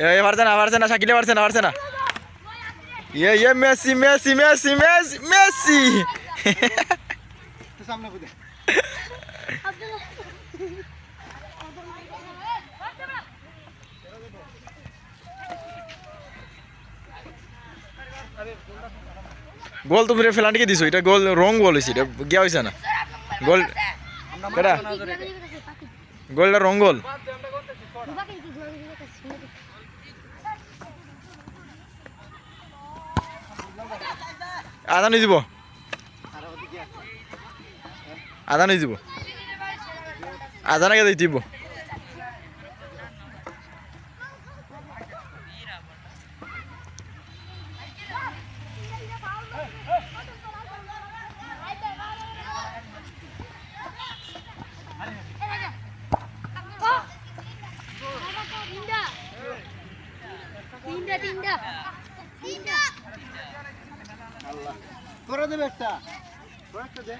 এ পারছে না না, শাকিলে পারছে না পারছে না। ইয়ে ইয়ে Messi Messi Messi Messi Messi. Goal তুমি ফেলান্টিকে দিছো, এটা গোল, রং গোল হয়েছে এটা গিয়া হয়েছে না। গোল, কেডা? গোলটা রং গোল। আধা নিয়ে দিব আধা নিয়ে দিব আধা নাকি দিয়ে দিব। তোরা দেবে একটা? একটা দে।